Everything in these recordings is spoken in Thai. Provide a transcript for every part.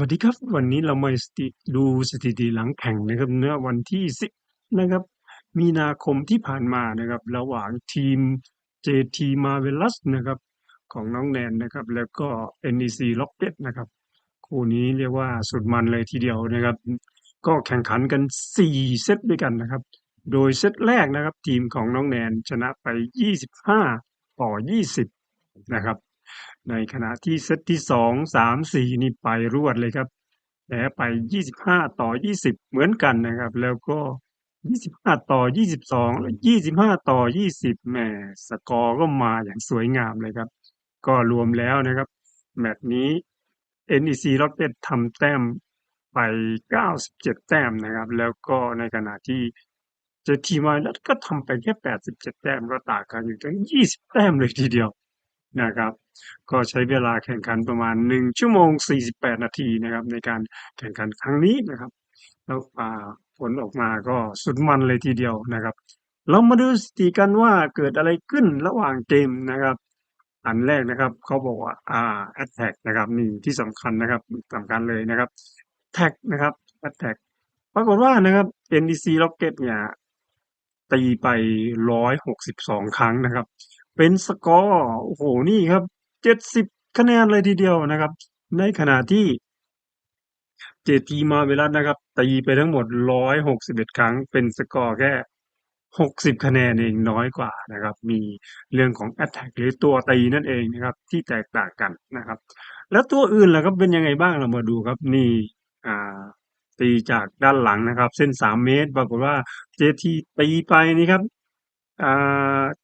วัสดีครับ วันนี้เรามาสถิดูสถิติหลังแข่งนะครับเนื้อวันที่10นะครับ มีนาคมที่ผ่านมานะครับ ระหว่างทีม JT Marvelous นะครับ ของน้องแนนนะครับ แล้วก็ NEC Rocket นะครับ คู่นี้เรียกว่าสุดมันเลยทีเดียวนะครับ ก็แข่งขันกัน 4 เซตด้วยกันนะครับ โดยเซตแรกนะครับ ทีมของน้องแนนชนะไป 25 ต่อ 20 นะครับ ในขณะที่เซตที่สองสามสี่นี่ไปรวดเลยครับแพ้ไปยี่สิบห้าต่อยี่สิบเหมือนกันนะครับ แล้วก็ยี่สิบห้าต่อยี่สิบสองยี่สิบห้าต่อยี่สิบแหมสกอร์ก็มาอย่างสวยงามเลยครับ ก็รวมแล้วนะครับ แมตช์นี้ NEC Rocket ทำแต้มไปเก้าสิบเจ็ดแต้มนะครับ แล้วก็ในขณะที่เจทีมาแล้วก็ทำไปแค่แปดสิบเจ็ดแต้มก็ต่างกันอยู่ถึงยี่สิบแต้มเลยทีเดียว นะครับ ก็ใช้เวลาแข่งขันประมาณหนึ่งชั่วโมงสี่สิบแปดนาทีนะครับ ในการแข่งขันครั้งนี้นะครับ แล้วผลออกมาก็สุดมันเลยทีเดียวนะครับ เรามาดูสถิติกันว่าเกิดอะไรขึ้นระหว่างเกมนะครับ อันแรกนะครับเขาบอกว่าอ่า attack นะครับนี่ที่สำคัญนะครับสำคัญเลยนะครับ tag นะครับ attack ปรากฏว่านะครับ NDC Rocket เนี่ยตีไปร้อยหกสิบสองครั้งนะครับ เป็นสกอร์โอ้โหนี่ครับเจ็ดสิบคะแนนเลยทีเดียวนะครับ ในขณะที่เจทีมาเวลัสนะครับตีไปทั้งหมดร้อยหกสิบเอ็ดครั้ง เป็นสกอร์แค่หกสิบคะแนนเองน้อยกว่านะครับ มีเรื่องของ Attack หรือตัวตีนั่นเองนะครับ ที่แตกต่างกันนะครับ แล้วตัวอื่นล่ะครับเป็นยังไงบ้างเรามาดูครับนี่อ่าตีจากด้านหลังนะครับ เส้นสามเมตร ปรากฏว่าเจทีตีไปนี่ครับ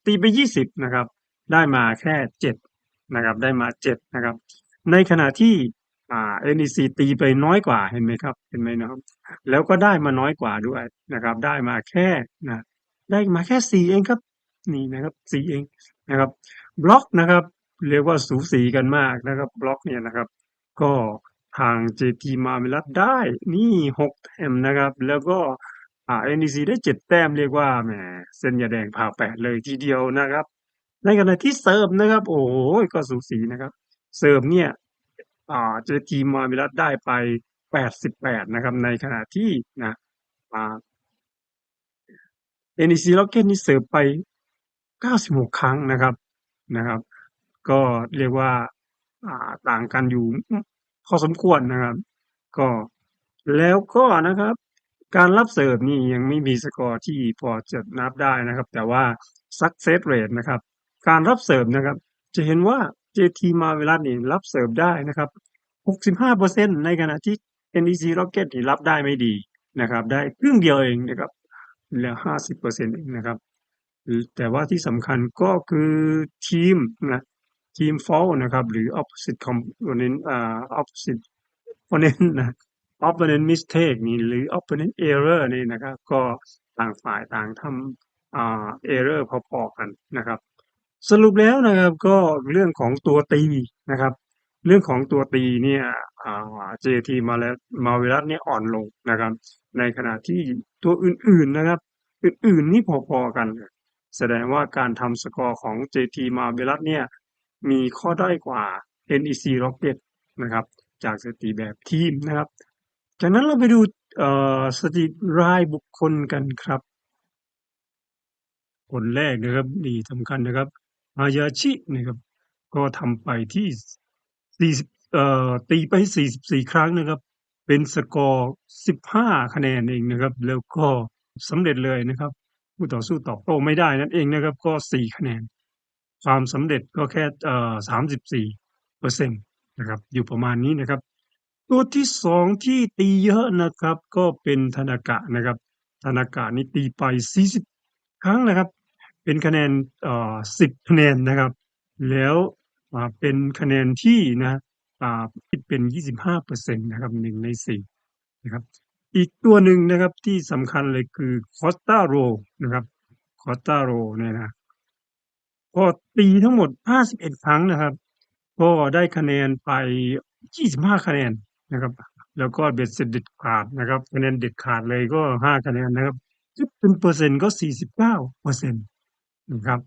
ตีไปยี่สิบนะครับ ได้มาแค่เจ็ดนะครับได้มาเจ็ดนะครับ ในขณะที่อ่า NEC ตีไปน้อยกว่าเห็นไหมครับเห็นไหมนะครับ แล้วก็ได้มาน้อยกว่าด้วยนะครับ ได้มาแค่นะได้มาแค่สี่เองครับนี่นะครับสี่เองนะครับ บล็อกนะครับ เรียกว่าสูสีกันมากนะครับ บล็อกเนี่ยนะครับ ก็ทาง JT มาเมลัดได้นี่หกแต้มนะครับ แล้วก็ อ่า NEC ได้เจ็ดแต้มเรียกว่าแหมเส้นยาแดงผ่าแปดเลยทีเดียวนะครับ ในขณะที่เซิร์ฟนะครับ โอ้โหก็สูสีนะครับเซิร์ฟเนี่ยอ่า JT มมาเมลัดได้ไปแปดสิบแปดนะครับ ในขณะที่นะอ่า NEC Rocket นี่เสิร์ฟไป 96 ครั้งนะครับนะครับ ก็เรียกว่าอ่าต่างกันอยู่พอสมควรนะครับ ก็แล้วก็นะครับ การรับเสิร์ฟนี่ยังไม่มีสกอร์ที่พอจะนับได้นะครับ แต่ว่า success rate นะครับ การรับเสิร์ฟนะครับ จะเห็นว่า JT Marvelous นี่รับเสิร์ฟได้นะครับ 65%ในขณะที่ NEC Rocket นี่รับได้ไม่ดีนะครับ ได้ครึ่งเดียวเองนะครับแล้วห้าสิบเปอร์เซ็นต์เองนะครับ แต่ว่าที่สำคัญก็คือทีมนะทีม fault นะครับ หรือ opposite component อ่า opposite opponent นะ opponent mistake นี่หรือ opponent error นี่นะครับ ก็ต่างฝ่ายต่างทำอ่า error พอๆกันนะครับ สรุปแล้วนะครับก็เรื่องของตัวตีนะครับ เรื่องของตัวตีเนี่ยอ่า JT มาแล้วมาเวลัสเนี่ยอ่อนลงนะครับ ในขณะที่ตัวอื่นๆนะครับ อื่นๆนี่พอๆกัน แสดงว่าการทำสกอร์ของ JT มาเวลัสเนี่ยมีข้อด้อยกว่า NEC Rocket นะครับ จากสถิติแบบทีมนะครับ จากนั้นเราไปดูสถิติรายบุคคลกันครับ คนแรกนะครับนี่สำคัญนะครับอายาชินะครับ ก็ทำไปที่ 40เอ่อตีไป 44 ครั้งนะครับ เป็นสกอร์ 15 คะแนนเองนะครับ แล้วก็สำเร็จเลยนะครับผู้ต่อสู้ตอบโต้ไม่ได้นั่นเองนะครับ ก็ 4 คะแนน ความสำเร็จก็แค่เอ่อ34เปอร์เซ็นต์นะครับ อยู่ประมาณนี้นะครับ ตัวที่สองที่ตีเยอะนะครับ ก็เป็นธนากะนะครับ ธนากะนี่ตีไป 40 ครั้งนะครับ เป็นคะแนนเอ่อ10 คะแนนนะครับ แล้วอ่าเป็นคะแนนที่นะอ่าคิดเป็น 25เปอร์เซ็นต์นะครับหนึ่งในสี่นะครับ อีกตัวหนึ่งนะครับที่สำคัญเลยคือคอสตาโรนะครับคอสตาโรเนี่ยนะก็ตีทั้งหมด 51 ครั้งนะครับ ก็ได้คะแนนไป 25 คะแนน นะครับ แล้วก็เบ็ดเสร็จเด็ดขาดนะครับคะแนนเด็ดขาดเลยก็5คะแนนนะครับคิดเป็นเปอร์เซ็นต์ก็49เก้าเปอร์เซ็นต์นะครับ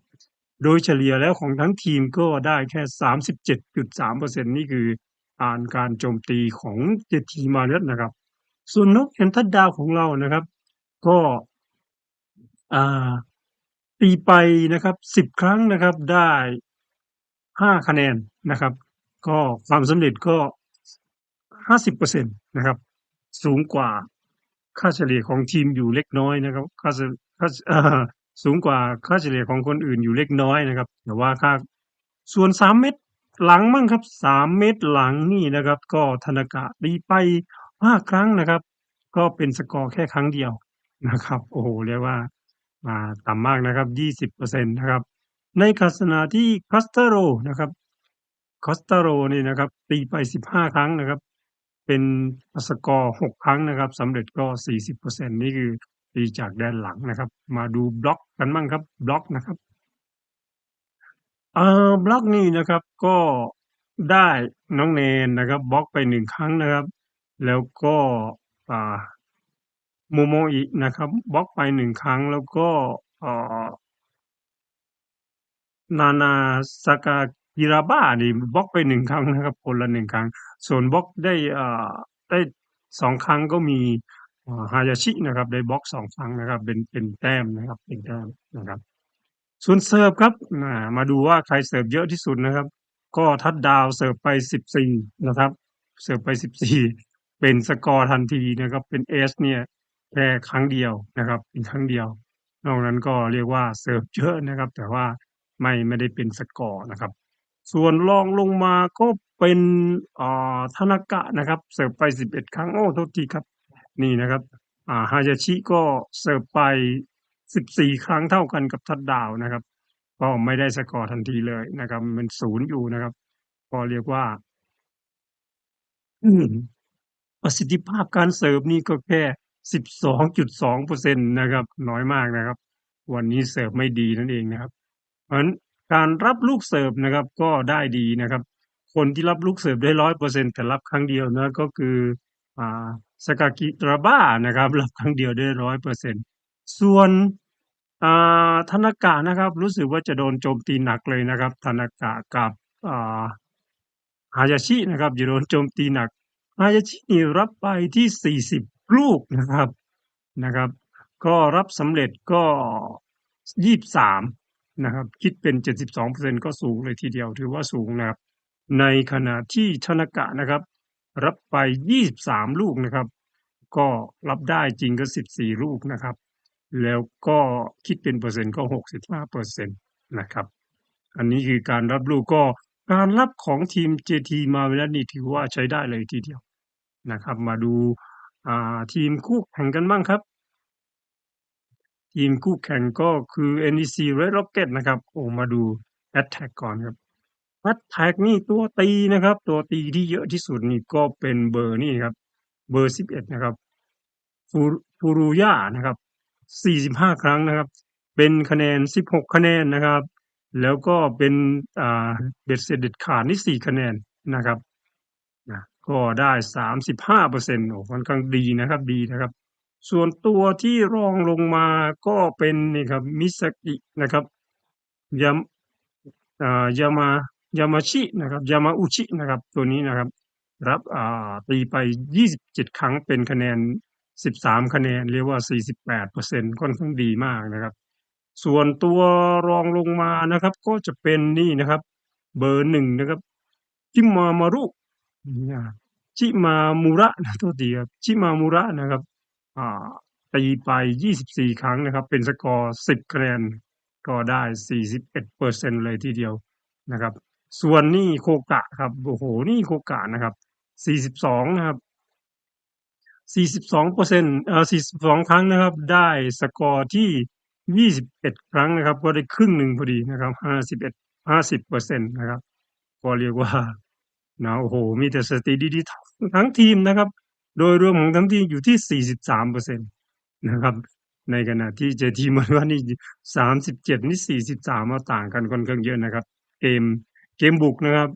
โดยเฉลี่ยแล้วของทั้งทีมก็ได้แค่37.3เจ็ดจุดสามเปอร์เซ็นต์นี่คืออ่านการโจมตีของเจทีมาเนสนะครับ ส่วนนกเห็นทัดดาวของเรานะครับ ก็อ่าตีไปนะครับสิบครั้งนะครับได้ห้าคะแนนนะครับ ก็ความสำเร็จก็ ห้าสิบเปอร์เซ็นตนะครับ สูงกว่าค่าเฉลี่ยของทีมอยู่เล็กน้อยนะครับค่าค่าสูงกว่าค่าเฉลี่ยของคนอื่นอยู่เล็กน้อยนะครับ แต่ว่าค่าส่วนสามเม็ดหลังมั่งครับสามเม็ดหลังนี่นะครับ ก็ธนากะตีไปห้าครั้งนะครับ ก็เป็นสกอร์แค่ครั้งเดียวนะครับ โอ้โหเรียกว่าอ่าต่ำมากนะครับยี่สิบเปอร์เซ็นตนะครับ ในขณะที่คอสเตโรนะครับคอสเตโรนี่นะครับ ตีไปสิบห้าครั้งนะครับ เป็นสกอร์หกครั้งนะครับสำเร็จก็สี่สิบเปอร์เซ็นนี่คือตีจากแดนหลังนะครับ มาดูบล็อกกันบ้างครับบล็อกนะครับเอ่อบล็อกนี่นะครับก็ได้น้องเนนนะครับบล็อกไปหนึ่งครั้งนะครับ แล้วก็อ่าโมโมอินะครับบล็อกไปหนึ่งครั้งแล้วก็อ่อนานาซากา กิราบ้านี่บล็อกไปหนึ่งครั้งนะครับ คนละหนึ่งครั้ง ส่วนบล็อกได้อ่อได้สองครั้งก็มีฮายาชินะครับได้บล็อกสองครั้งนะครับ เป็นเป็นแต้มนะครับเป็นแต้มนะครับ ส่วนเสิร์ฟครับมาดูว่าใครเสิร์ฟเยอะที่สุดนะครับ ก็ทัดดาวเสิร์ฟไปสิบสี่นะครับ เสิร์ฟไปสิบสี่เป็นสกอร์ทันทีนะครับ เป็นเอสเนี่ยแค่ครั้งเดียวนะครับเป็นครั้งเดียวนอกนั้นก็เรียกว่าเสิร์ฟเยอะนะครับ แต่ว่าไม่ไม่ได้เป็นสกอร์นะครับ ส่วนรองลงมาก็เป็นอ่าธนากะนะครับ เสิร์ฟไปสิบเอ็ดครั้ง โอ้โทษทีครับ นี่นะครับอ่าฮายาชิก็เสิร์ฟไปสิบสี่ครั้งเท่ากันกับทัดดาวนะครับ ก็ไม่ได้สกอร์ทันทีเลยนะครับ มันศูนย์อยู่นะครับ ก็เรียกว่าประสิทธิภาพการเสิร์ฟนี่ก็แค่สิบสองจุดสองเปอร์เซ็นตนะครับ น้อยมากนะครับ วันนี้เสิร์ฟไม่ดีนั่นเองนะครับ เพราะฉะนั้น การรับลูกเสิร์ฟนะครับก็ได้ดีนะครับ คนที่รับลูกเสิร์ฟได้ร้อยเปอร์เซ็นแต่รับครั้งเดียวนะก็คืออ่าสกากิราบ้านะครับรับครั้งเดียวได้ร้อยเปอร์เซ็นส่วนอ่าธนากะนะครับ รู้สึกว่าจะโดนโจมตีหนักเลยนะครับธนากะกับอ่าฮายาชินะครับจะโดนโจมตีหนักฮายาชินี่รับไปที่สี่สิบลูกนะครับนะครับ ก็รับสำเร็จก็ยี่บสาม นะครับคิดเป็นเจ็ดสิบสองเปอร์เซ็นก็สูงเลยทีเดียวถือว่าสูงนะครับ ในขณะที่ธนกะนะครับ รับไปยี่บสามลูกนะครับ ก็รับได้จริงก็สิบสี่ลูกนะครับ แล้วก็คิดเป็นเปอร์เซ็นต์ก็หกสิบห้าเปอร์เซ็นตนะครับ อันนี้คือการรับลูกก็การรับของทีม JT มาเวลานี่ถือว่าใช้ได้เลยทีเดียวนะครับ มาดูาทีมคู่แข่งกันบ้างครับ ทีมคู่แข่งก็คือ NEC Red Rocket นะครับ โอ้ มาดู Attack ก่อนครับ Attack นี่ตัวตีนะครับ ตัวตีที่เยอะที่สุดนี่ก็เป็นเบอร์นี่ครับ เบอร์สิบเอ็ดนะครับฟูฟูรุย่านะครับสี่สิบห้าครั้งนะครับ เป็นคะแนนสิบหกคะแนนนะครับ แล้วก็เป็นอ่าเบ็ดเสร็จเด็ดขาดนี่สี่คะแนนนะครับ ก็ได้สามสิบห้าเปอร์เซ็นต์โอ้ค่อนข้างดีนะครับ ดีนะครับ ส่วนตัวที่รองลงมาก็เป็นนี่ครับมิสกินะครับยามายามายามาชินะครับยามาอุชินะครับ ตัวนี้นะครับ รับตีไปยี่สิบเจ็ดครั้งเป็นคะแนนสิบสามคะแนน เรียกว่าสี่สิบแปดเปอร์เซ็นค่อนข้างดีมากนะครับ ส่วนตัวรองลงมานะครับ ก็จะเป็นนี่นะครับ เบอร์หนึ่งนะครับจิมามารุจิมามูระนะโทษทีครับจิมามูระนะครับ อ่า ตีไปยี่สิบสี่ครั้งนะครับ เป็นสกอร์สิบคะแนน ก็ได้สี่สิบเปอร์เซ็นเลยทีเดียวนะครับ ส่วนนี่โคกะครับ โอ้โห นี่โคกะนะครับสี่สิบสองนะครับสี่สิบสองเปอร์เซ็นเอ่อสี่สิบสองครั้งนะครับ ได้สกอร์ที่ยี่สิบเอ็ดครั้งนะครับ ก็ได้ครึ่งหนึ่งพอดีนะครับห้าสิบเปอร์เซ็นตนะครับ ก็เรียกว่านะโอ้โห มีแต่สติดีๆทั้งทีมนะครับ โดยรวมของทั้งทีมอยู่ที่สี่สิบสามเปอร์เซ็นตนะครับ ในขณะที่เจทีมันว่านี่สามสิบเจ็ดนี่สี่สิบสามมาต่างกันค่อนข้างเยอะนะครับ เกมเกมบุกนะครับ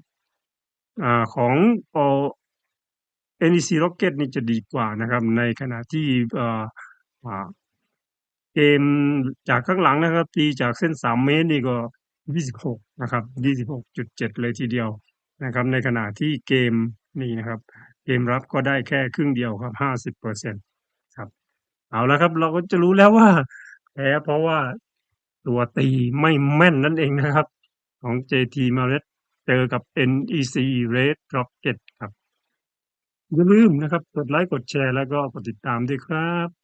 อ่าของเอ่อ NEC Rocket นี่จะดีกว่านะครับ ในขณะที่เอ่าเกมจากข้างหลังนะครับ ตีจากเส้นสามเมตรนี่ก็ยี่สิบหกนะครับยี่สิบหกจุดเจ็ดเลยทีเดียวนะครับ ในขณะที่เกมนี่นะครับ เกมรับก็ได้แค่ครึ่งเดียวครับห้าสิบเปอร์เซ็นครับ เอาละครับเราก็จะรู้แล้วว่าแพ้เพราะว่าตัวตีไม่แม่นนั่นเองนะครับ ของ JT m a r e t เจอกับ NEC Red Rocket ครับ อย่าลืมนะครับ กดไลค์กดแชร์แล้วก็กดติดตามด้วยครับ